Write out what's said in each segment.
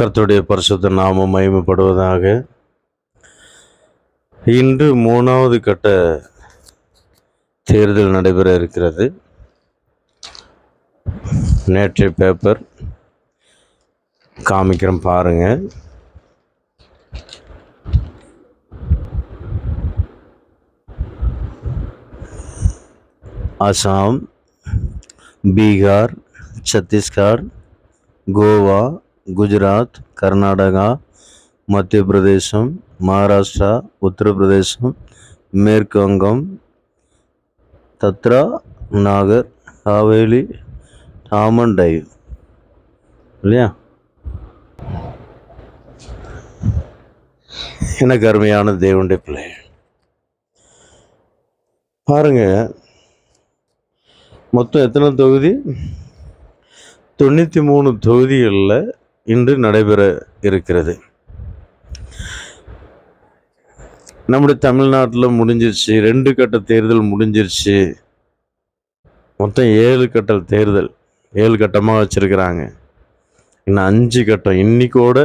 கர்த்தருடைய பரிசுத்த நாமம் மயமப்படுவதாக இன்று மூணாவது கட்ட தேர்தல் நடைபெற இருக்கிறது. நேற்றைய பேப்பர் காமிக்கிறோம் பாருங்கள் அசாம் பீகார் சத்தீஸ்கர் கோவா குஜராத் கர்நாடகா மத்திய பிரதேசம் மகாராஷ்டிரா உத்தரப்பிரதேசம் மேற்கு வங்கம் தத்ரா நாகர் ஹாவேலி டாமன் டைவ் இல்லையா? எனக்கு அருமையான தேவனுடைய பிள்ளை. பாருங்க. மொத்தம் எத்தனை தொகுதி? தொண்ணூற்றி மூணு தொகுதிகளில் இன்று நடைபெற இருக்கிறது. நம்முடைய தமிழ்நாட்டில் முடிஞ்சிருச்சு ரெண்டு கட்ட தேர்தல் முடிஞ்சிருச்சு. மொத்தம் ஏழு கட்ட தேர்தல் ஏழு கட்டமாக வச்சுருக்கிறாங்க. இன்னும் அஞ்சு கட்டம் இன்றைக்கோட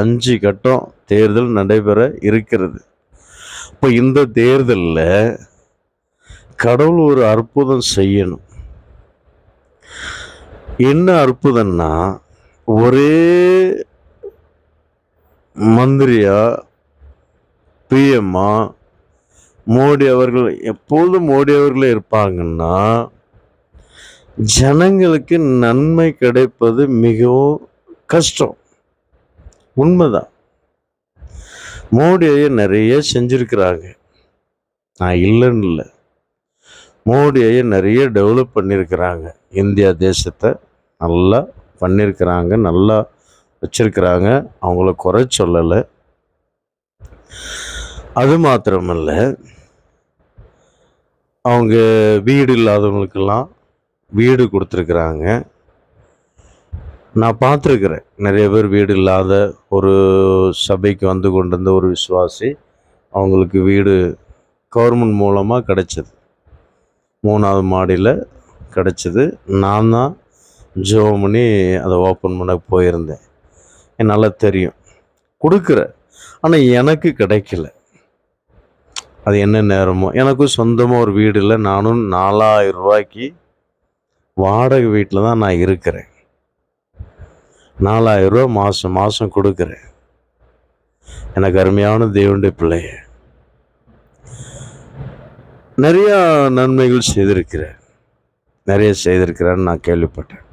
அஞ்சு கட்டம் தேர்தல் நடைபெற இருக்கிறது. இப்போ இந்த தேர்தலில் கடவுள் ஒரு அற்புதம் செய்யணும். என்ன அற்புதம்னா ஒரே மந்திரியா பிஎம்மா மோடி அவர்கள் எப்போதும் மோடி அவர்களே இருப்பாங்கன்னா ஜனங்களுக்கு நன்மை கிடைப்பது மிகவும் கஷ்டம். உண்மைதான். மோடி ஐயா நிறைய செஞ்சிருக்கிறாங்க. நான் இல்லைன்னு இல்லை. மோடி ஐயா நிறைய டெவலப் பண்ணியிருக்கிறாங்க இந்தியா தேசத்தை நல்லா பண்ணியிருக்கிறாங்க நல்லா வச்சுருக்கிறாங்க. அவங்கள குறை சொல்லலை. அது மாத்திரமல்ல அவங்க வீடு இல்லாதவங்களுக்கெல்லாம் வீடு கொடுத்துருக்குறாங்க. நான் பார்த்துருக்குறேன் நிறைய பேர் வீடு இல்லாத ஒரு சபைக்கு வந்து கொண்டு வந்த ஒரு விசுவாசி அவங்களுக்கு வீடு கவர்மெண்ட் மூலமாக கிடச்சிது. மூணாவது மாடியில் கிடச்சிது. நான் தான் ஜோம் பண்ணி அதை ஓப்பன் பண்ண போயிருந்தேன். எனக்கு நல்லா தெரியும். கொடுக்குற. ஆனால் எனக்கு கிடைக்கல. அது என்ன நேரமோ. எனக்கும் சொந்தமாக ஒரு வீடு இல்லை. நானும் நாலாயிரம் ரூபாய்க்கு வாடகை வீட்டில் தான் நான் இருக்கிறேன். நாலாயிரம் மாதம் மாதம் கொடுக்குறேன். எனக்கு அருமையான தேவனுடைய பிள்ளைய. நிறையா நன்மைகள் செய்திருக்கிறேன் நிறைய செய்திருக்கிறேன்னு நான் கேள்விப்பட்டேன்.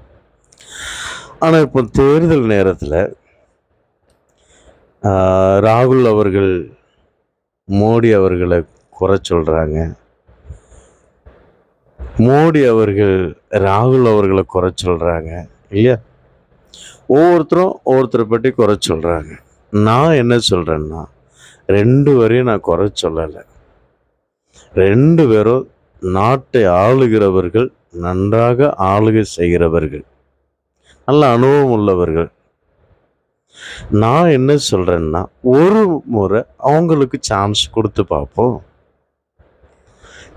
ஆனால் இப்போ தேர்தல் நேரத்தில் ராகுல் அவர்கள் மோடி அவர்களை குறை சொல்கிறாங்க மோடி அவர்கள் ராகுல் அவர்களை குறை சொல்கிறாங்க இல்லையா? ஒவ்வொருத்தரும் ஒவ்வொருத்தரை பற்றி குறை சொல்கிறாங்க நான் என்ன சொல்கிறேன்னா ரெண்டு வரையும் நான் குறை சொல்லலை. ரெண்டு பேரும் நாட்டை ஆளுகிறவர்கள் நன்றாக ஆளுகை செய்கிறவர்கள். நல்ல அனுபவம் உள்ளவர்கள். நான் என்ன சொல்கிறேன்னா ஒரு முறை அவங்களுக்கு சான்ஸ் கொடுத்து பார்ப்போம்.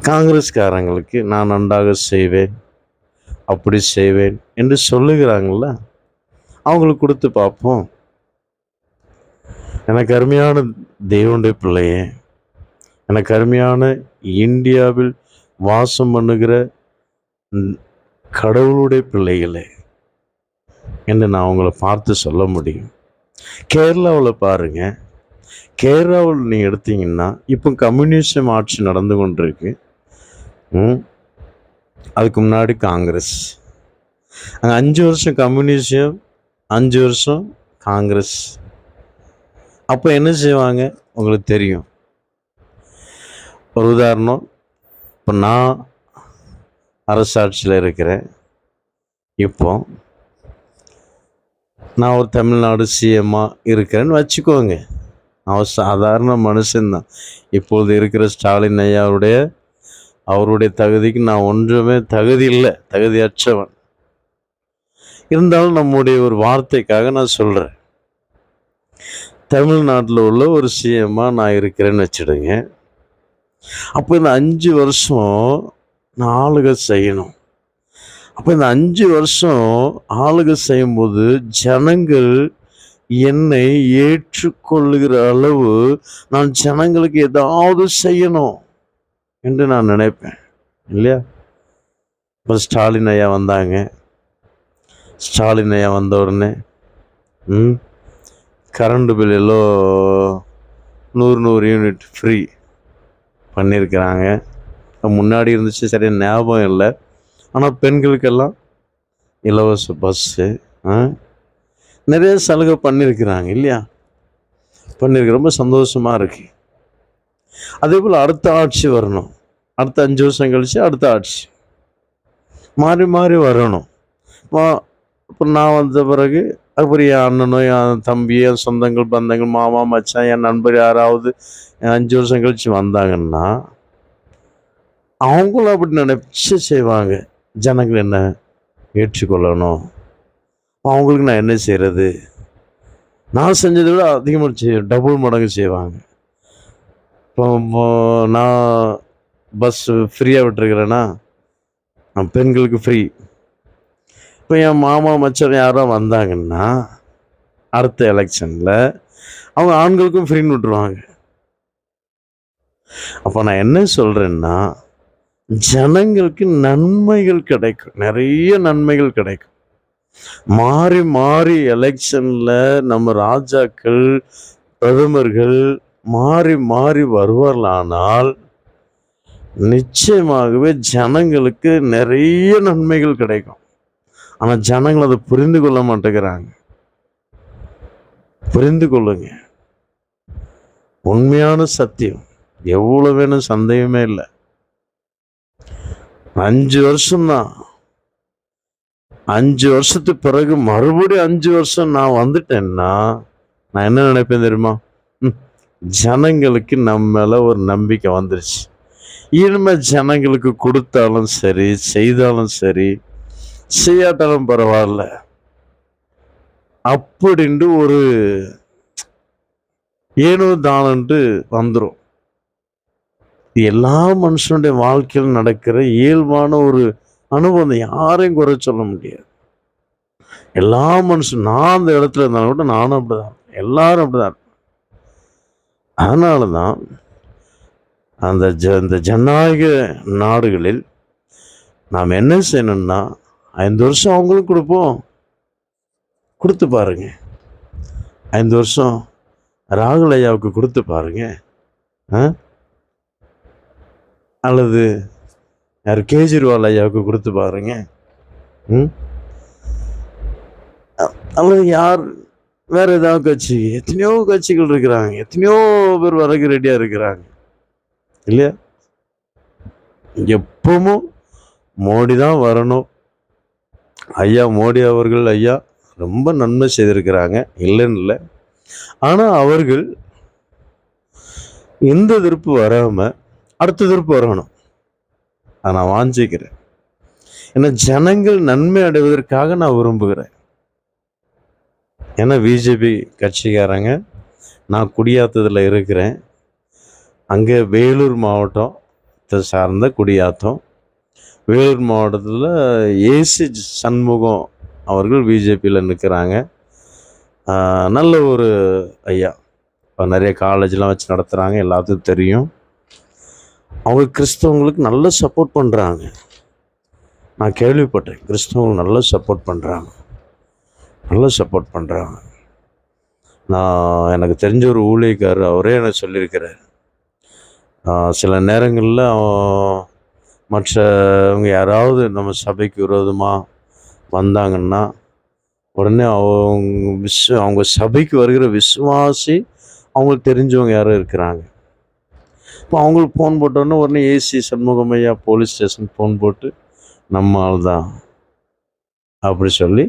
காங்கிரஸ்காரங்களுக்கு நான் நன்றாக செய்வேன் அப்படி செய்வேன் என்று சொல்லுகிறாங்கள அவங்களுக்கு கொடுத்து பார்ப்போம். எனக்கு அருமையான தெய்வனுடைய பிள்ளையே எனக்கு அருமையான இந்தியாவில் வாசம் பண்ணுகிற கடவுளுடைய பிள்ளைகளே என்று நான் அவங்கள பார்த்து சொல்ல முடியும். கேரளாவில் பாருங்கள் கேரளாவில் நீங்கள் எடுத்தீங்கன்னா இப்போ கம்யூனிசம் ஆட்சி நடந்து கொண்டிருக்கு. அதுக்கு முன்னாடி காங்கிரஸ். அங்கே அஞ்சு வருஷம் கம்யூனிசம் அஞ்சு வருஷம் காங்கிரஸ். அப்போ என்ன செய்வாங்க? உங்களுக்கு தெரியும். ஒரு உதாரணம் இப்போ நான் அரசாட்சியில் இருக்கிறேன். இப்போ நான் ஒரு தமிழ்நாடு சிஎம்மாக இருக்கிறேன்னு வச்சுக்கோங்க. நான் சாதாரண மனுஷன்தான் இப்பொழுது இருக்கிற ஸ்டாலின் ஐயாவுடைய அவருடைய தகுதிக்கு நான் ஒன்றுமே தகுதி இல்லை. தகுதியற்றவன். இருந்தாலும் நம்முடைய ஒரு வார்த்தைக்காக நான் சொல்கிறேன் தமிழ்நாட்டில் உள்ள ஒரு சிஎம்மாக நான் இருக்கிறேன்னு வச்சுடுங்க. அப்போ இந்த அஞ்சு வருஷம் நான் செய்யணும். அப்போ இந்த அஞ்சு வருஷம் ஆளுகை செய்யும்போது ஜனங்கள் என்னை ஏற்றுக்கொள்ளுகிற அளவு நான் ஜனங்களுக்கு ஏதாவது செய்யணும் என்று நான் நினைப்பேன். இல்லையா? இப்போ ஸ்டாலின் ஐயா வந்தாங்க. ஸ்டாலின் ஐயா வந்த உடனே ம் கரண்ட் பில் எல்லாம் நூறு நூறு யூனிட் ஃப்ரீ பண்ணியிருக்கிறாங்க. முன்னாடி இருந்துச்சு சரியாக ஞாபகம் இல்லை. ஆனால் பெண்களுக்கெல்லாம் இலவச பஸ்ஸு நிறைய சலுகை பண்ணியிருக்கிறாங்க இல்லையா? பண்ணியிருக்கு. ரொம்ப சந்தோஷமாக இருக்கு. அதே போல் அடுத்த ஆட்சி வரணும். அடுத்த அஞ்சு வருஷம் கழிச்சு அடுத்த ஆட்சி. மாறி மாறி வரணும். இப்போ நான் வந்த பிறகு அப்புறம் என் அண்ணனோ என் தம்பி என் சொந்தங்கள் பந்தங்கள் மாமா மச்சான் என் நண்பர் யாராவது அஞ்சு வருஷம் கழிச்சு வந்தாங்கன்னா அவங்களும் அப்படி நினைச்சு செய்வாங்க. ஜனங்கள் என்ன ஏற்றுக்கொள்ளணும்? அவங்களுக்கு நான் என்ன செய்கிறது நான் செஞ்சதை விட அதிகமாக செய்ய டபுள் மடங்கு செய்வாங்க. இப்போ நான் பஸ் ஃப்ரீயாக விட்டுருக்கிறேன்னா நான் பெண்களுக்கு ஃப்ரீ இப்போ என் மாமா மச்சான் யாரோ வந்தாங்கன்னா அடுத்த எலெக்ஷனில் அவங்க ஆண்களுக்கும் ஃப்ரீன்னு விட்டுருவாங்க. அப்போ நான் என்ன சொல்கிறேன்னா ஜனங்களுக்கு நன்மைகள் கிடைக்கும். நிறைய நன்மைகள் கிடைக்கும். மாறி மாறி எலெக்ஷனில் நம்ம ராஜாக்கள் பிரதமர்கள் மாறி மாறி வருவார்களானால் நிச்சயமாகவே ஜனங்களுக்கு நிறைய நன்மைகள் கிடைக்கும். ஆனால் ஜனங்கள் அதை புரிந்து கொள்ள மாட்டேங்கிறாங்க. புரிந்து கொள்ளுங்க. உண்மையான சத்தியம். எவ்வளோ வேணும் சந்தேகமே இல்லை. அஞ்சு வருஷம்தான். அஞ்சு வருஷத்துக்கு பிறகு மறுபடியும் அஞ்சு வருஷம் நான் வந்துட்டேன்னா நான் என்ன நினைப்பேன் தெரியுமா? ம், ஜனங்களுக்கு நம்ம மேலே ஒரு நம்பிக்கை வந்துருச்சு. இனிமேல் ஜனங்களுக்கு கொடுத்தாலும் சரி செய்தாலும் சரி செய்யாட்டாலும் பரவாயில்ல. அப்படின்ட்டு ஒரு ஏனோ தானன்ட்டு வந்துடும் எல்லா மனுஷனுடைய வாழ்க்கையில் நடக்கிற இயல்பான ஒரு அனுபவம் யாரையும் குறை சொல்ல முடியாது. எல்லா மனுஷன் நான் அந்த இடத்துல இருந்தாலும் கூட நானும் அப்படிதான். எல்லாரும் அப்படிதான். அதனால தான் அந்த ஜ இந்த ஜனநாயக நாடுகளில் நாம் என்ன செய்யணும்னா ஐந்து வருஷம் அவங்களுக்கு கொடுப்போம். கொடுத்து பாருங்க. ஐந்து வருஷம் ராகுல் ஐயாவுக்கு கொடுத்து பாருங்க. ஆ? அல்லது யார் கேஜ்ரிவால் ஐயாவுக்கு கொடுத்து பாருங்க. ம்? அல்லது யார் வேற ஏதாவது கட்சி எத்தனையோ கட்சிகள் இருக்கிறாங்க. எத்தனையோ பேர் வரக்கு ரெடியாக இருக்கிறாங்க. இல்லையா? எப்பவும் மோடி தான் வரணும். ஐயா மோடி அவர்கள் ஐயா ரொம்ப நன்மை செய்திருக்கிறாங்க. இல்லைன்னு இல்லை. ஆனால் அவர்கள் எந்த எதிர்ப்பு வராமல் அடுத்த திருப்பு வரணும். அதை நான் வாஞ்சிக்கிறேன். ஏன்னா ஜனங்கள் நன்மை அடைவதற்காக நான் விரும்புகிறேன். ஏன்னா பிஜேபி கட்சிக்காரங்க நான் குடியாத்தத்தில் இருக்கிறேன். அங்கே வேலூர் மாவட்டத்தை சார்ந்த குடியாத்தம். வேலூர் மாவட்டத்தில் ஏசி சண்முகம் அவர்கள் பிஜேபியில் நிற்கிறாங்க. நல்ல ஒரு ஐயா. இப்போ நிறைய காலேஜ்லாம் வச்சு நடத்துகிறாங்க எல்லாத்துக்கும் தெரியும். அவங்க கிறிஸ்தவங்களுக்கு நல்ல சப்போர்ட் பண்ணுறாங்க நான் கேள்விப்பட்டேன். கிறிஸ்தவங்களுக்கு நல்ல சப்போர்ட் பண்ணுறாங்க நல்ல சப்போர்ட் பண்ணுறாங்க நான் எனக்கு தெரிஞ்ச ஒரு ஊழியக்காரர் அவரே எனக்கு சொல்லியிருக்கிறார். சில நேரங்களில் மற்றவங்க யாராவது நம்ம சபைக்கு விரோதமாக வந்தாங்கன்னா உடனே அவங்க விஸ்வ அவங்க சபைக்கு வருகிற விசுவாசி அவங்களுக்கு தெரிஞ்சவங்க யாரும் இருக்கிறாங்க. இப்போ அவங்களுக்கு ஃபோன் போட்டோன்னே உடனே ஏசி சண்முகமையா போலீஸ் ஸ்டேஷன் ஃபோன் போட்டு நம்ம ஆள் தான். அப்படி சொல்லி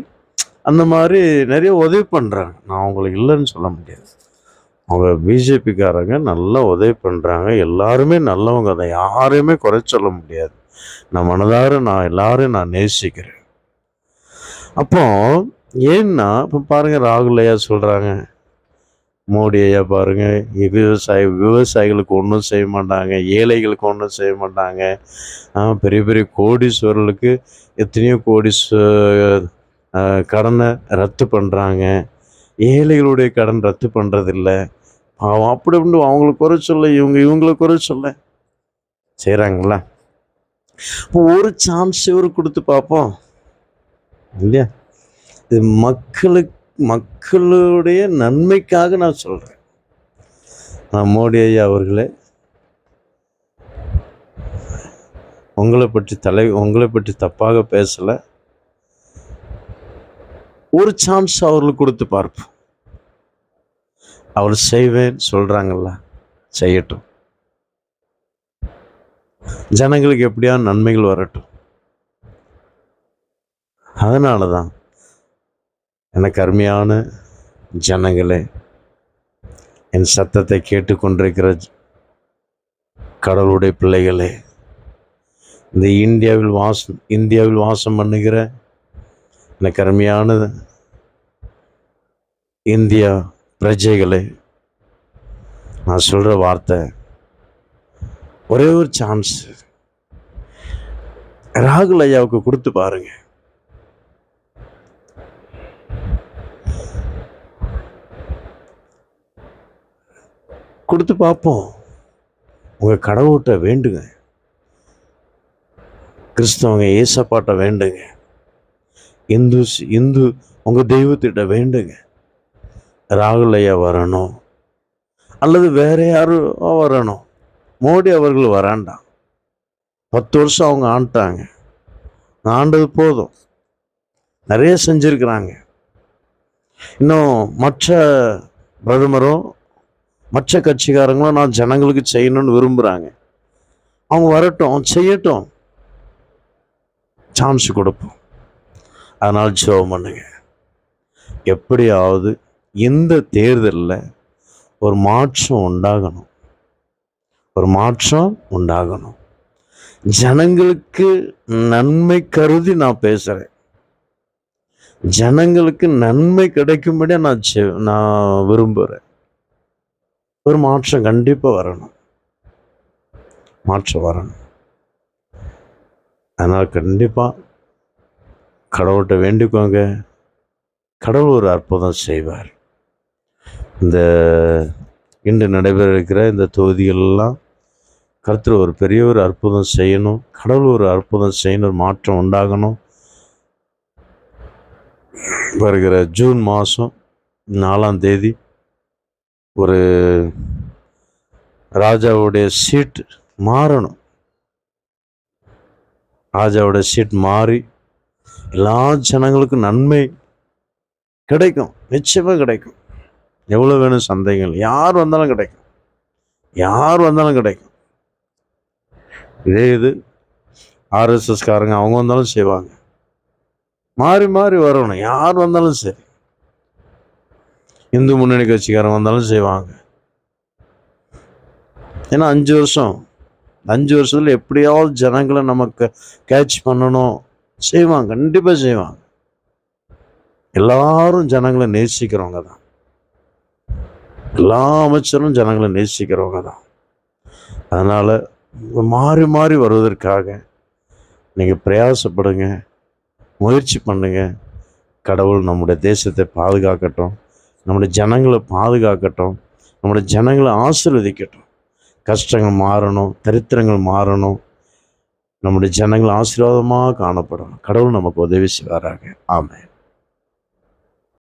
அந்த மாதிரி நிறைய உதவி பண்ணுறாங்க நான் அவங்களுக்கு இல்லைன்னு சொல்ல முடியாது. அவங்க பிஜேபிக்காரங்க நல்லா உதவி பண்ணுறாங்க எல்லாருமே நல்லவங்க தான். யாரையுமே குறை சொல்ல முடியாது. நான் மனதார நான் எல்லாரையும் நான் நேசிக்கிறேன். அப்போ ஏன்னா இப்போ பாருங்கள் ராகுல் ஐயா சொல்கிறாங்க மோடி ஐயா பாருங்க. விவசாய விவசாயிகளுக்கு ஒன்றும் செய்ய மாட்டாங்க. ஏழைகளுக்கு ஒன்றும் செய்ய மாட்டாங்க. பெரிய பெரிய கோடீஸ்வரர்களுக்கு எத்தனையோ கோடி கடனை ரத்து பண்ணுறாங்க ஏழைகளுடைய கடன் ரத்து பண்ணுறதில்ல பாவம் அப்படி இப்படி அவங்களுக்கு குறை சொல்ல இவங்க இவங்களை குறை சொல்ல செய்கிறாங்களா இப்போ ஒரு சான்ஸ் இவர் கொடுத்து பார்ப்போம். இல்லையா? இது மக்களுக்கு மக்களுடைய நன்மைக்காக நான் சொல்கிறேன் நான் மோடி ஐயா அவர்களே உங்களை பற்றி தலை உங்களை பற்றி தப்பாக பேசலை. ஒரு சான்ஸ் அவர்களுக்கு கொடுத்து பார்ப்போம். அவர் செய்வேன் சொல்கிறாங்கல்ல செய்யட்டும். ஜனங்களுக்கு எப்படியா நன்மைகள் வரட்டும். அதனால தான் எனக்கு அருமையான ஜனங்களே என் சத்தத்தை கேட்டுக்கொண்டிருக்கிற கடவுளுடைய பிள்ளைகளே இந்த இந்தியாவில் வாசம் இந்தியாவில் வாசம் பண்ணுகிற எனக்கு அருமையான இந்தியா பிரஜைகளே நான் சொல்கிற வார்த்தை ஒரே ஒரு சான்ஸ் ராகுல் ஐயாவுக்கு கொடுத்து பாருங்கள் கொடுத்து பார்ப்போம். உங்கள் கடவுள்கிட்ட வேண்டுங்க. கிறிஸ்தவங்க ஏசப்பாட்ட வேண்டுங்க. இந்து இந்து உங்கள் தெய்வத்திட்ட வேண்டுங்க. ராகுலையா வரணும். அல்லது வேற யாரும் வரணும். மோடி அவர்கள் வராண்டாம் பத்து வருஷம் அவங்க ஆண்டாங்க ஆண்டது போதும். நிறைய செஞ்சுருக்கிறாங்க. இன்னும் மற்ற பிரதமரும் மற்ற கட்சிக்காரங்களும் நான் ஜனங்களுக்கு செய்யணும்னு விரும்புகிறாங்க அவங்க வரட்டும் செய்யட்டும். சான்ஸ் கொடுப்போம். அதனால் ஜோம் பண்ணுங்க. எப்படியாவது இந்த தேர்தலில் ஒரு மாற்றம் உண்டாகணும். ஒரு மாற்றம் உண்டாகணும். ஜனங்களுக்கு நன்மை கருதி நான் பேசுகிறேன் ஜனங்களுக்கு நன்மை கிடைக்கும்படியாக நான் செ- நான் விரும்புகிறேன் ஒரு மாற்றம் கண்டிப்பாக வரணும். மாற்றம் வரணும். அதனால் கண்டிப்பாக கடவுள்கிட்ட வேண்டிக்கோங்க. கடவுள் ஒரு அற்புதம் செய்வார். இந்த இன்று நடைபெற இருக்கிற இந்த தொகுதிகளெல்லாம் கருத்தில் ஒரு பெரிய ஒரு அற்புதம் செய்யணும். கடவுள் ஒரு அற்புதம் செய்யணும் ஒரு மாற்றம் உண்டாகணும். வருகிற ஜூன் மாதம் நாலாம் தேதி ஒரு ராஜாவுடைய சீட் மாறணும். ராஜாவோட சீட் மாறி எல்லா ஜனங்களுக்கும் நன்மை கிடைக்கும். நிச்சயமாக கிடைக்கும். எவ்வளோ வேணும் சந்தேகங்கள் யார் வந்தாலும் கிடைக்கும். யார் வந்தாலும் கிடைக்கும். இதே இது ஆர்எஸ்எஸ்காரங்க அவங்க வந்தாலும் செய்வாங்க. மாறி மாறி வரணும். யார் வந்தாலும் சரி. இந்து முன்னணி கட்சிக்காரன் வந்தாலும் செய்வாங்க. ஏன்னா அஞ்சு வருஷம். அஞ்சு வருஷத்தில் எப்படியாவது ஜனங்களை நமக்கு கேட்ச் பண்ணணும். செய்வாங்க கண்டிப்பாக செய்வாங்க. எல்லாரும் ஜனங்களை நேசிக்கிறவங்க தான். எல்லா அமைச்சரும் ஜனங்களை நேசிக்கிறவங்க தான். அதனால் மாறி மாறி வருவதற்காக நீங்கள் பிரயாசப்படுங்க முயற்சி பண்ணுங்கள் கடவுள் நம்முடைய தேசத்தை பாதுகாக்கட்டும். நம்முடைய ஜனங்களை பாதுகாக்கட்டும் நம்முடைய ஜனங்களை ஆசீர்வதிக்கட்டும். கஷ்டங்கள் மாறணும் தரித்திரங்கள் மாறணும். நம்முடைய ஜனங்கள் ஆசீர்வாதமாக காணப்படணும். கடவுள் நமக்கு உதவி செய்வாராக. ஆமாம்